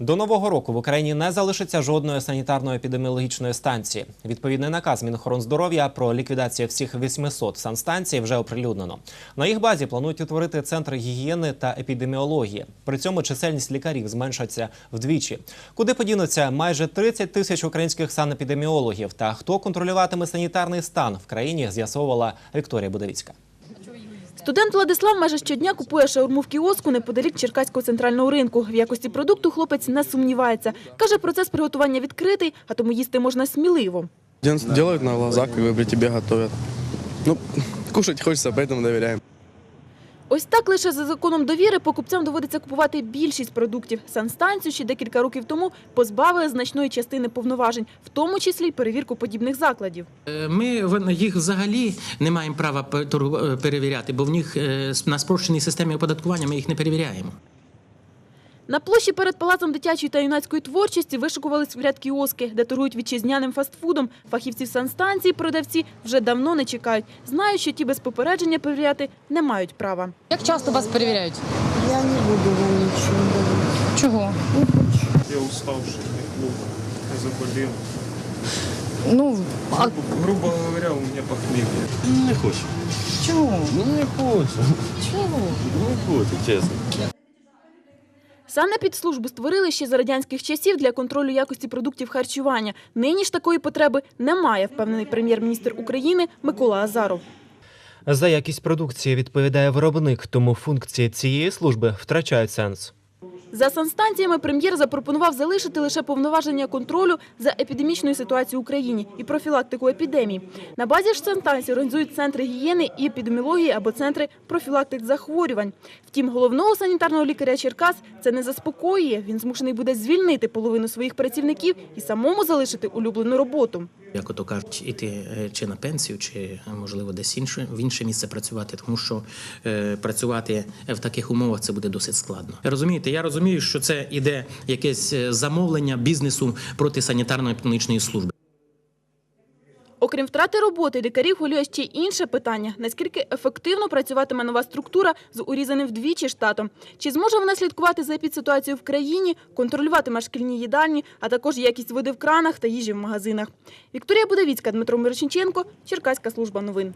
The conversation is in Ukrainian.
До нового року в Україні не залишиться жодної санітарно-епідеміологічної станції. Відповідний наказ Мінохоронздоров'я про ліквідацію всіх 800 санстанцій вже оприлюднено. На їх базі планують утворити центри гігієни та епідеміології. При цьому чисельність лікарів зменшиться вдвічі. Куди подінуться майже 30 тисяч українських санепідеміологів та хто контролюватиме санітарний стан в країні, з'ясовувала Вікторія Будовіцька. Студент Владислав майже щодня купує шаурму в кіоску неподалік Черкаського центрального ринку. В якості продукту хлопець не сумнівається. Каже, процес приготування відкритий, а тому їсти можна сміливо. Дел- на глазах, і тебе готовят. Ну, кушати хочеться, поэтому доверяем. Ось так лише за законом довіри покупцям доводиться купувати більшість продуктів. Санстанцію ще декілька років тому позбавили значної частини повноважень, в тому числі й перевірку подібних закладів. Е, Ми їх взагалі не маємо права е, перевіряти, бо в них е, на спрощеній системі оподаткування ми їх не перевіряємо. На площі перед палацом дитячої та юнацької творчості вишикувались в ряд кіоски, де торгують вітчизняним фастфудом. Фахівців санстанції продавці вже давно не чекають. Знають, що ті без попередження перевіряти не мають права. Як часто вас перевіряють? Я не буду вам говорить. Чого? Я уставший, неплохо. Я заболел. Ну, а Грубо говоря, у меня похмелье. Не хочу. чого? Ну не хочу. Чого? Не хочу, чесно. Санепідслужбу створили ще за радянських часів для контролю якості продуктів харчування. Нині ж такої потреби немає, впевнений прем'єр-міністр України Микола Азаров. За якість продукції відповідає виробник, тому функції цієї служби втрачають сенс. За санстанціями прем'єр запропонував залишити лише повноваження контролю за епідемічною ситуацією в Україні і профілактику епідемій. На базі ж санстанції організують центри гігієни і епідеміології або центри профілактик захворювань. Втім, головного санітарного лікаря Черкас це не заспокоює. Він змушений буде звільнити половину своїх працівників і самому залишити улюблену роботу. Як ото кажуть, іти е, чи на пенсію, чи е, можливо десь інше в інше місце працювати, тому що е, працювати в таких умовах це буде досить складно. Розумієте, я розумію, що це іде якесь е, замовлення бізнесу проти санітарно-епідемічної служби. Окрім втрати роботи, лікарів хвилює ще інше питання: наскільки ефективно працюватиме нова структура з урізаним вдвічі штатом? Чи зможе вона слідкувати за епідситуацією в країні, контролюватиме шкільні їдальні, а також якість води в кранах та їжі в магазинах? Вікторія Будовіцька, Дмитро Мирошенченко, Черкаська служба новин.